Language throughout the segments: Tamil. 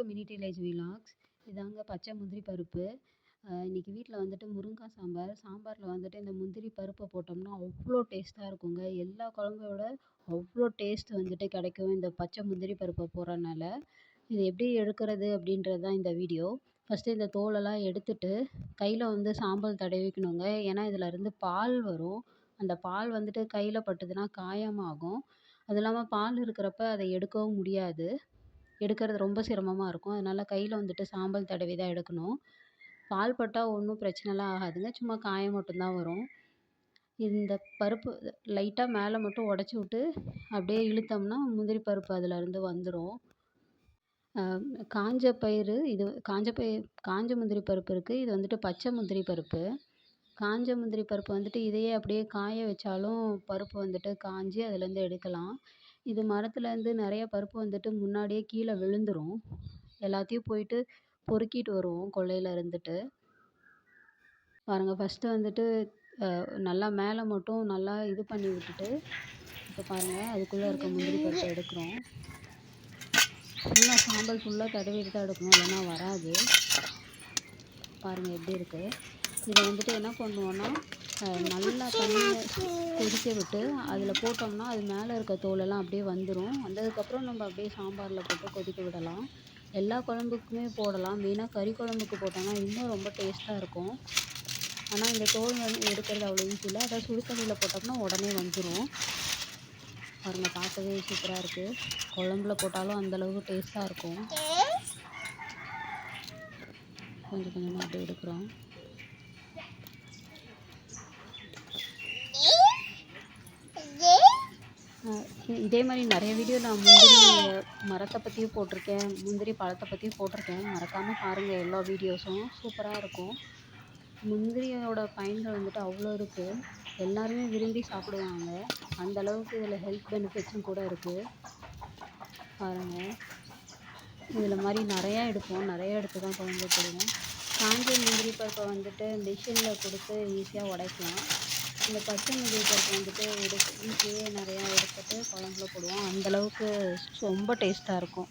டு மினி டீலேஜ் விலாக்ஸ் இதாங்க பச்சை முந்திரி பருப்பு. இன்றைக்கி வீட்டில் வந்துட்டு முருங்காய் சாம்பார். சாம்பாரில் வந்துட்டு இந்த முந்திரி பருப்பை போட்டோம்னா அவ்வளோ டேஸ்ட்டாக இருக்குங்க. எல்லா குழம்போட அவ்வளோ டேஸ்ட் வந்துட்டு கிடைக்கும் இந்த பச்சை முந்திரி பருப்பை போடுறனால இது எப்படி எடுக்கிறது அப்படின்றது தான் இந்த வீடியோ. ஃபஸ்ட்டு இந்த தோலெல்லாம் எடுத்துட்டு கையில் வந்து சாம்பல் தடவிக்கணுங்க. ஏன்னா இதில் இருந்து பால் வரும். அந்த பால் வந்துட்டு கையில் பட்டுதுன்னா காயமாகும். அது இல்லாமல் பால் இருக்கிறப்ப அதை எடுக்கவும் முடியாது. எடுக்கிறது ரொம்ப சிரமமாக இருக்கும். அதனால் கையில் வந்துட்டு சாம்பல் தடவி தான் எடுக்கணும். பால் பட்டால் ஒன்றும் பிரச்சனைலாம் ஆகாதுங்க. சும்மா காயம் மட்டும்தான் வரும். இந்த பருப்பு லைட்டாக மேலே மட்டும் உடச்சி விட்டு அப்படியே இழுத்தோம்னா முந்திரி பருப்பு அதிலேருந்து வந்துடும் காஞ்ச பயிறு இது காஞ்ச பயிர் காஞ்ச முந்திரி பருப்பு இருக்குது இது வந்துட்டு பச்சை முந்திரி பருப்பு. காஞ்ச முந்திரி பருப்பு வந்துட்டு இதையே அப்படியே காய வச்சாலும் பருப்பு வந்துட்டு காஞ்சி அதுலேருந்து எடுக்கலாம். இது மரத்துலேருந்து நிறைய பருப்பு வந்துட்டு முன்னாடியே கீழே விழுந்துடும் எல்லாத்தையும் போயிட்டு பொறுக்கிட்டு வருவோம் கொல்லையில் இருந்துட்டு. பாருங்கள் ஃபஸ்ட்டு வந்துட்டு நல்லா மேலே மட்டும் நல்லா இது பண்ணி விட்டுட்டு இப்போ பாருங்கள் அதுக்குள்ளே இருக்க முந்திரி பருப்பை எடுக்கிறோம். ஃபுல்லாக சாம்பல் ஃபுல்லாக தடவிட்டு தான் எடுக்கணும் இல்லைன்னா வராது. பாருங்கள் எப்படி இருக்குது இதை வந்துட்டு என்ன பண்ணுவோன்னா நல்லா தண்ணியை கொதிக்க விட்டு அதில் போட்டோம்னா அது மேலே இருக்க தோலெல்லாம் அப்படியே வந்துடும் வந்ததுக்கப்புறம் நம்ம அப்படியே சாம்பாரில் போட்டு கொதிக்க விடலாம். எல்லா குழம்புக்குமே போடலாம். மெயினாக கறி குழம்புக்கு போட்டோம்னா இன்னும் ரொம்ப டேஸ்ட்டாக இருக்கும். ஆனால் இந்த தோல் வந்து எடுக்கிறது அவ்வளோ ஈஸி இல்லை. அதை சுடு தண்ணியில் போட்டோம்னா உடனே வந்துடும் பாருங்கள் பார்க்கவே சூப்பராக இருக்குது குழம்புல போட்டாலும் அந்தளவுக்கு டேஸ்ட்டாக இருக்கும். கொஞ்சம் கொஞ்சமாக அப்படியே எடுக்கிறோம். இதே மாதிரி நிறைய வீடியோ நான் முந்திரி மரத்தை பற்றியும் போட்டிருக்கேன் முந்திரி பழத்தை பற்றியும் போட்டிருக்கேன். மறக்காமல் பாருங்கள் எல்லா வீடியோஸும் சூப்பராக இருக்கும். முந்திரியோட பயன்கள் வந்துட்டு அவ்வளோ இருக்குது எல்லாருமே விரும்பி சாப்பிடுவாங்க. அந்த அளவுக்கு இதில் ஹெல்த் பெனிஃபிட்ஸும் கூட இருக்குது பாருங்கள் இதில் மாதிரி நிறையா எடுப்போம். நிறையா எடுத்து தான் குழம்பு போடுவோம். காஞ்ச முந்திரி பருப்பை வந்துட்டு மிஷினில் கொடுத்து ஈஸியாக உடைக்கலாம். இந்த பச்சை முந்திரி பருப்பு வந்துட்டு எடுத்து வீட்லேயே நிறையா எடுத்துட்டு குழம்புல போடுவோம். அந்தளவுக்கு ரொம்ப டேஸ்ட்டாக இருக்கும்.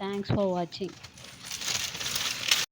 தேங்க்ஸ் ஃபார் வாட்சிங்